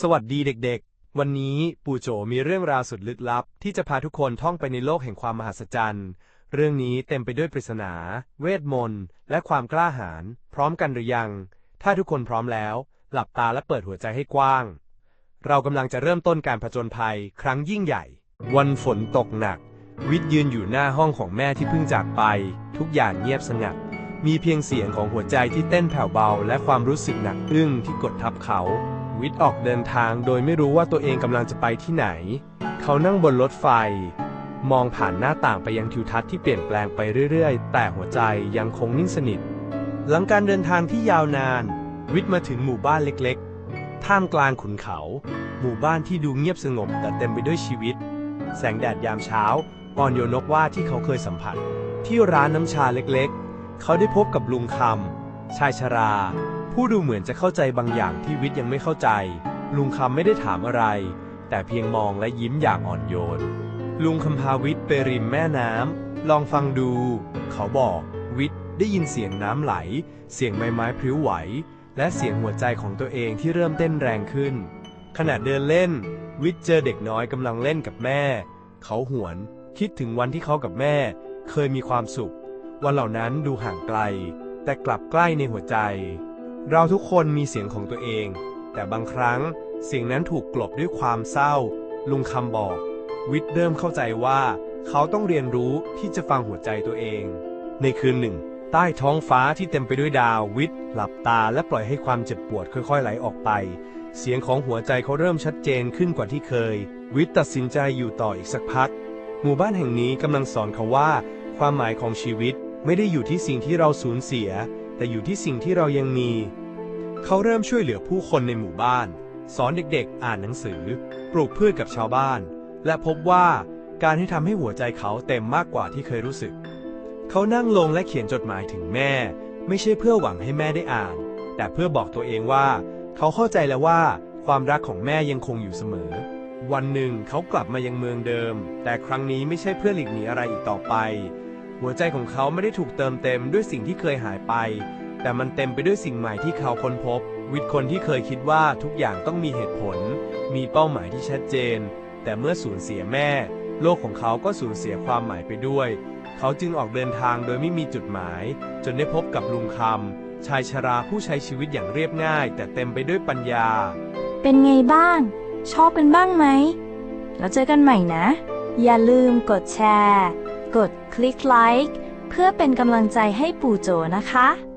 สวัสดีเด็กๆ วันนี้ปู่โจมีเรื่องราวสุดลึกลับ ที่จะพาทุกคนท่องไปในโลกแห่งความมหัศจรรย์ เรื่องนี้เต็มไปด้วยปริศนา เวทมนต์ และความกล้าหาญ พร้อมกันหรือยัง ถ้าทุกคนพร้อมแล้ว หลับตาและเปิดหัวใจให้กว้าง เรากำลังจะเริ่มต้นการผจญภัยครั้งยิ่งใหญ่ วันฝนตกหนัก วิทย์ยืนอยู่หน้าห้องของแม่ที่เพิ่งจากไป ทุกอย่างเงียบสงัด มีเพียงเสียงของหัวใจที่เต้นแผ่วเบา และความรู้สึกหนักอึ้งที่กดทับเขา วิทย์ออกเดินทางโดยไม่รู้ว่าตัวเองกำลังจะไปที่ไหน เขานั่งบนรถไฟ มองผ่านหน้าต่างไปยังทิวทัศน์ที่เปลี่ยนแปลงไปเรื่อยๆ แต่หัวใจยังคงนิ่งสนิท หลังการเดินทางที่ยาวนาน วิทย์มาถึงหมู่บ้านเล็กๆ ท่ามกลางขุนเขา หมู่บ้านที่ดูเงียบสงบแต่เต็มไปด้วยชีวิต แสงแดดยามเช้าอ่อนโยนนกว่าที่เขาเคยสัมผัส ที่ร้านน้ำชาเล็กๆ เขาได้พบกับลุงคำชายชรา ผู้ดูเหมือนจะเข้าใจบางอย่างที่วิทย์ยังไม่เข้าใจ ลุงคำไม่ได้ถามอะไร แต่เพียงมองและยิ้มอย่างอ่อนโยน ลุงคำพาวิทย์ไปริมแม่น้ำลองฟังดู เขาบอก วิทย์ได้ยินเสียงน้ำไหล เสียงใบไม้พลิ้วไหว และเสียงหัวใจของตัวเองที่เริ่มเต้นแรงขึ้น ขณะเดินเล่น วิทย์เจอเด็กน้อยกำลังเล่นกับแม่ เขาหวน คิดถึงวันที่เขากับแม่ เคยมีความสุข วันเหล่านั้นดูห่างไกล แต่กลับใกล้ในหัวใจ เราทุกคนมีเสียงของตัวเอง แต่บางครั้งเสียงนั้นถูกกลบด้วยความเศร้า ลุงคำบอก วิทย์เริ่มเข้าใจว่า เขาต้องเรียนรู้ที่จะฟังหัวใจตัวเอง ในคืนหนึ่ง ใต้ท้องฟ้าที่เต็มไปด้วยดาววิทย์หลับตาและปล่อยให้ความเจ็บปวดค่อยๆไหลออกไป เสียงของหัวใจเขาเริ่มชัดเจนขึ้นกว่าที่เคย วิทย์ตัดสินใจอยู่ต่ออีกสักพัก หมู่บ้านแห่งนี้กำลังสอนเขาว่า ความหมายของชีวิตไม่ได้อยู่ที่สิ่งที่เราสูญเสีย แต่อยู่ที่สิ่งที่เรายังมี เขาเริ่มช่วยเหลือผู้คนในหมู่บ้าน สอนเด็กๆ อ่านหนังสือ ปลูกพืชกับชาวบ้าน และพบว่าการให้ทำให้หัวใจเขาเต็มมากกว่าที่เคยรู้สึก เขานั่งลงและเขียนจดหมายถึงแม่ ไม่ใช่เพื่อหวังให้แม่ได้อ่าน แต่เพื่อบอกตัวเองว่า เขาเข้าใจแล้วว่าความรักของแม่ยังคงอยู่เสมอ วันหนึ่งเขากลับมายังเมืองเดิม แต่ครั้งนี้ไม่ใช่เพื่อหลีกหนีอะไรอีกต่อไป หัวใจของเขาไม่ได้ถูกเติมเต็มด้วยสิ่งที่เคยหายไป แต่มันเต็มไปด้วยสิ่งใหม่ที่เขาค้นพบ วิทย์คนที่เคยคิดว่าทุกอย่างต้องมีเหตุผล มีเป้าหมายที่ชัดเจน แต่เมื่อสูญเสียแม่ โลกของเขาก็สูญเสียความหมายไปด้วย เขาจึงออกเดินทางโดยไม่มีจุดหมาย จนได้พบกับลุงคำชายชราผู้ใช้ชีวิตอย่างเรียบง่าย แต่เต็มไปด้วยปัญญา เป็นไงบ้าง ชอบกันบ้างไหมแล้วเจอกันใหม่นะ อย่าลืมกดแชร์ กดคลิกไลค์เพื่อเป็นกำลังใจให้ปู่โจนะคะ